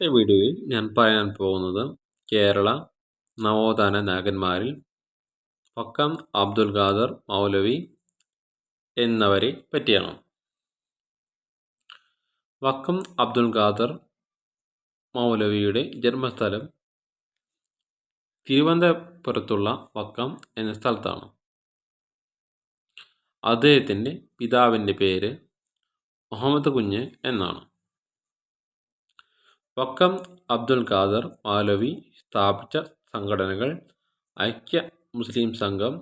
ഇന്നത്തെ വീഡിയോയിൽ ഞാൻ പറയാൻ പോകുന്നത് കേരള നവോത്ഥാന നായകന്മാരിൽ വക്കം അബ്ദുൽ ഖാദർ മൗലവി എന്നവരെ പറ്റിയാണ്. വക്കം അബ്ദുൽ ഖാദർ മൗലവിയുടെ ജന്മസ്ഥലം തിരുവനന്തപുരത്തുള്ള വക്കം എന്ന സ്ഥലത്താണ്. അദ്ദേഹത്തിന്റെ പിതാവിന്റെ പേര് മുഹമ്മദ് കുഞ്ഞ് എന്നാണ്. വക്കം അബ്ദുൽ ഖാദർ മാലവി സ്ഥാപിച്ച സംഘടനകൾ ഐക്യ മുസ്ലിം സംഘം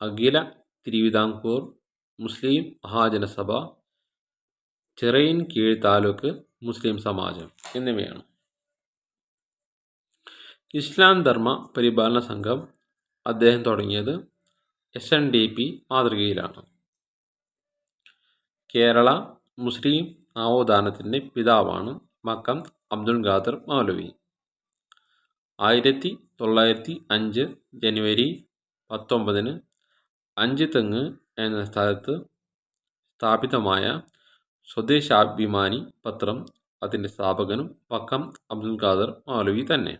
അഖില തിരുവിതാംകൂർ മുസ്ലിം മഹാജനസഭ ചിറയിൻകീഴ് താലൂക്ക് മുസ്ലിം സമാജം എന്നിവയാണ്. ഇസ്ലാം ധർമ്മ പരിപാലന സംഘം അദ്ദേഹം തുടങ്ങിയത് എസ് എൻ ഡി പി മാതൃകയിലാണ്. കേരള മുസ്ലിം നവോത്ഥാനത്തിന്റെ പിതാവാണ് മക്കം അബ്ദുൽ ഖാദർ മൗലവി. ആയിരത്തി തൊള്ളായിരത്തി അഞ്ച് ജനുവരി പത്തൊമ്പതിന് അഞ്ച് തെങ്ങ് എന്ന സ്ഥലത്ത് സ്ഥാപിതമായ സ്വദേശാഭിമാനി പത്രം അതിന്റെ സ്ഥാപകനും മക്കം അബ്ദുൽ ഖാദർ മൗലവി തന്നെ.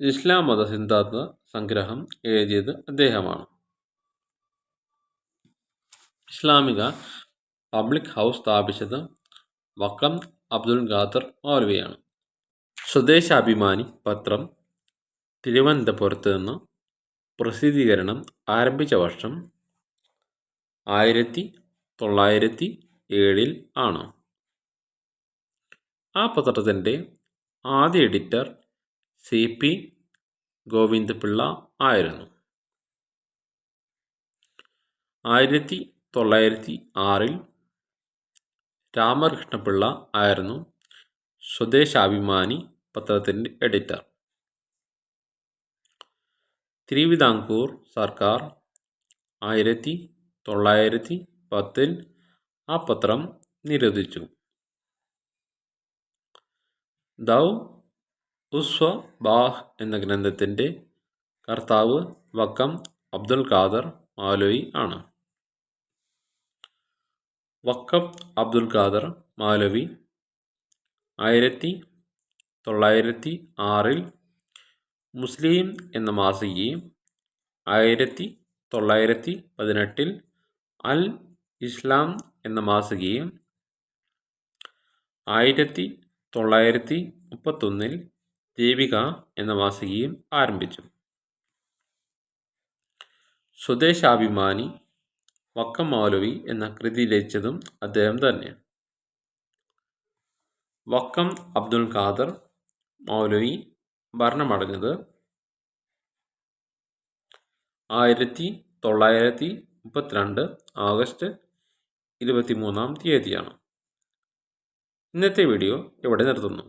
ഇസ്ലാം മത സിദ്ധാന്ത സംഗ്രഹം എഴുതിയത് അദ്ദേഹമാണ്. ഇസ്ലാമിക പബ്ലിക് ഹൗസ് സ്ഥാപിച്ചത് വക്കം അബ്ദുൽ ഖാദർ മൗലവിയാണ്. സ്വദേശാഭിമാനി പത്രം തിരുവനന്തപുരത്ത് നിന്ന് പ്രസിദ്ധീകരണം ആരംഭിച്ച വർഷം ആയിരത്തി തൊള്ളായിരത്തി ഏഴിൽ ആണ്. ആ പത്രത്തിന്റെ ആദ്യ എഡിറ്റർ സി പി ഗോവിന്ദപിള്ള ആയിരുന്നു. ആയിരത്തി തൊള്ളായിരത്തി ആറിൽ രാമകൃഷ്ണപിള്ള ആയിരുന്നു സ്വദേശാഭിമാനി പത്രത്തിന്റെ എഡിറ്റർ തിരുവിതാംകൂർ സർക്കാർ ആയിരത്തി തൊള്ളായിരത്തി പത്തിൽ ആ പത്രം നിരോധിച്ചു. ദൗ ഉസ്വ ബാഹ് എന്ന ഗ്രന്ഥത്തിന്റെ കർത്താവ് വക്കം അബ്ദുൽ ഖാദർ മാലോയി ആണ്. വക്കം അബ്ദുൽ ഖാദർ മൗലവി ആയിരത്തി തൊള്ളായിരത്തി ആറിൽ മുസ്ലിം എന്ന മാസികയും ആയിരത്തി തൊള്ളായിരത്തി പതിനെട്ടിൽ അൽ ഇസ്ലാം എന്ന മാസികയും ആയിരത്തി തൊള്ളായിരത്തി മുപ്പത്തൊന്നിൽ ദേവിക എന്ന മാസികയും ആരംഭിച്ചു. സ്വദേശാഭിമാനി വക്കം മൗലവി എന്ന കൃതി രചിച്ചതും അദ്ദേഹം തന്നെയാണ്. വക്കം അബ്ദുൽ ഖാദർ മൗലവി ഭരണമടഞ്ഞത് ആയിരത്തി തൊള്ളായിരത്തി മുപ്പത്തിരണ്ട് ആഗസ്റ്റ് ഇരുപത്തി മൂന്നാം തീയതിയാണ്. ഇന്നത്തെ വീഡിയോ ഇവിടെ നിർത്തുന്നു.